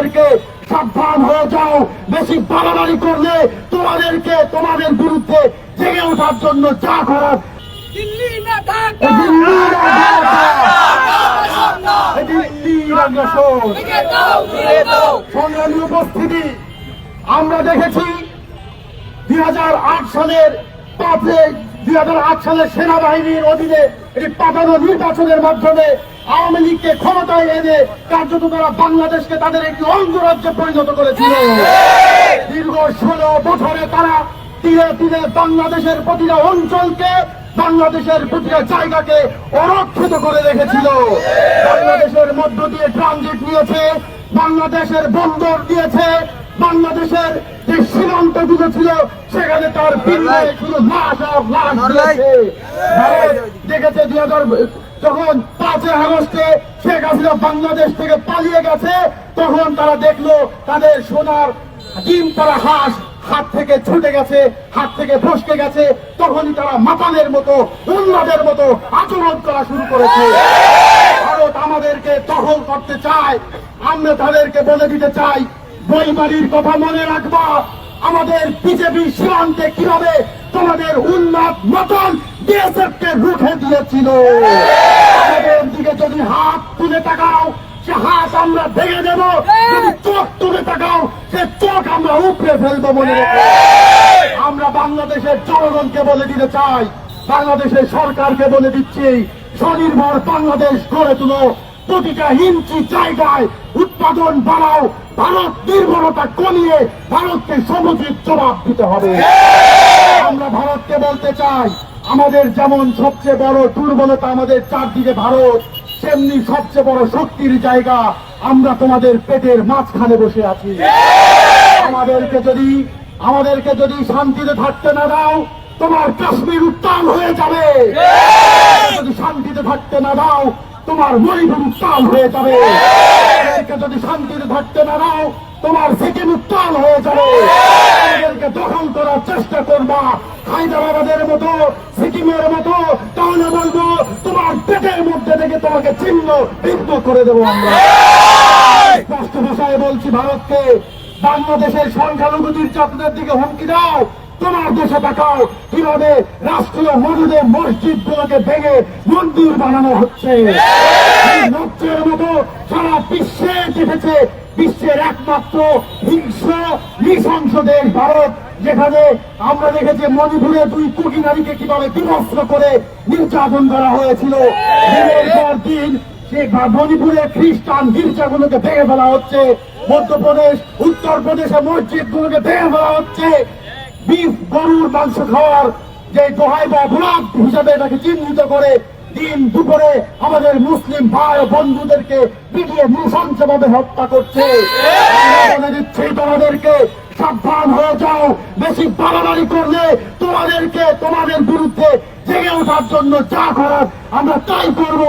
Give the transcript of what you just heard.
তোমাদেরকে সাবধান হয়ে যাও। বেশি বাড়াবাড়ি করলে তোমাদেরকে তোমাদের বিরুদ্ধে জেগে ওঠার জন্য যা করার। দিল্লি না ঢাকা। ঢাকা। সংগ্রামী উপস্থিতি আমরা দেখেছি দুই সালের পাঁচে দুই সালের সেনাবাহিনীর অধীনে এটি পাঠানো নির্বাচনের মাধ্যমে আওয়ামী লীগকে ক্ষমতায় এনে কার্যত তারা বাংলাদেশকে তাদের একটি অঙ্গরাজ্যে পরিণত করেছিল। দীর্ঘ ষোলো বছরে তারা তীরে তীরে বাংলাদেশের প্রতিটা অঞ্চলকে, বাংলাদেশের প্রতিটা জায়গাকে অরক্ষিত করে রেখেছিল। বাংলাদেশের মধ্য দিয়ে ট্রানজিট নিয়েছে, বাংলাদেশের বন্দর দিয়েছে বাংলাদেশের যে সীমান্ত দুটো ছিল সেখানে তার শুধু লাশ আর লাশ ভারত দেখেছে দুই হাজার যখন পাঁচই আগস্টে শেখ হাসিনা বাংলাদেশ থেকে পালিয়ে গেছে তখন তারা দেখল তাদের সোনার ডিম তারা হাঁস হাত থেকে ছুটে গেছে হাত থেকে ফসকে গেছে তখনই তারা মাতালের মতো উন্মাদের মতো আচরণ করা শুরু করেছে। ভারত আমাদেরকে দখল করতে চায় আমরা তাদেরকে বলে দিতে চাই বইবাড়ির কথা মনে রাখবা। আমাদের বিজেপি সীমান্তে কীভাবে তোমাদের উন্মাদ মতন বিএসএফ কে রুখে দিয়েছিল? আমাদের দিকে যদি হাত তুলে তাকাও, সে হাত আমরা ভেঙে দেব। যদি চোখ তুলে তাকাও, সে চোখ আমরা উপড়ে ফেলব মনে রেখো। আমরা বাংলাদেশের জনগণকে বলে দিতে চাই, বাংলাদেশের সরকারকে বলে দিচ্ছি, স্বনির্ভর বাংলাদেশ গড়ে তুলো। প্রতিটা ইঞ্চি জায়গায় উৎপাদন বাড়াও, ভারত নির্ভরতা কমিয়ে ভারতকে সমুচিত জবাব দিতে হবে। আমরা ভারতকে বলতে চাই, আমাদের যেমন সবচেয়ে বড় দুর্বলতা আমাদের চারদিকে ভারত, তেমনি সবচেয়ে বড় শক্তির জায়গা আমরা তোমাদের পেটের মাঝখানে বসে আছি। আমাদেরকে যদি আমাদেরকে যদি শান্তিতে থাকতে না দাও, তোমার কাশ্মীর উত্তাল হয়ে যাবে। যদি শান্তিতে থাকতে না দাও, তোমার মণিপুর উত্তাল হয়ে যাবে। যদি শান্তিতে থাকতে না দাও, তোমার সিকিম উত্তাল হয়ে যাবে। আমাদেরকে দখল করার চেষ্টা করবা। হায়দ্রাবাদের মতো, সিকিমের মতো, তাহলে বলব, তোমার পেটের মধ্যে থেকে তোমাকে চিহ্ন বিদ্ধ করে দেবো আমরা। স্পষ্ট ভাষায় বলছি ভারতকে, বাংলাদেশের সংখ্যালঘুদের চাপদের দিকে হুমকি দাও, তোমার দেশে দেখাও কীভাবে রাষ্ট্রীয় মসজিদে মসজিদ গুলোকে ভেঙে মন্দির বানানো হচ্ছে? মতো সারা বিশ্বে দেখেছে বিশ্বের একমাত্র হিংস্র, নৃশংস দেশ ভারত, যেখানে আমরা দেখেছি মণিপুরে দুই কোটি নারীকে কীভাবে বিভস্ত করে নির্যাতন করা হয়েছিল। দিনের পর দিন সেই মণিপুরে খ্রিস্টান গির্জাগুলোকে ভেঙে ফেলা হচ্ছে, মধ্যপ্রদেশ, উত্তরপ্রদেশে মসজিদ গুলোকে ভেঙে ফেলা হচ্ছে। বিফ গরুর মাংস খাওয়ার যে দোহাই বা হিসাবে এটাকে চিহ্নিত করে দিন দুপুরে আমাদের মুসলিম ভাই ও বন্ধুদেরকে পিটিয়ে নৃশংসভাবে হত্যা করছে। তোমাদেরকে সাবধান হয়ে যাও। বেশি বাড়াবাড়ি করলে তোমাদেরকে তোমাদের বিরুদ্ধে জেগে ওঠার জন্য যা করার আমরা তাই করব।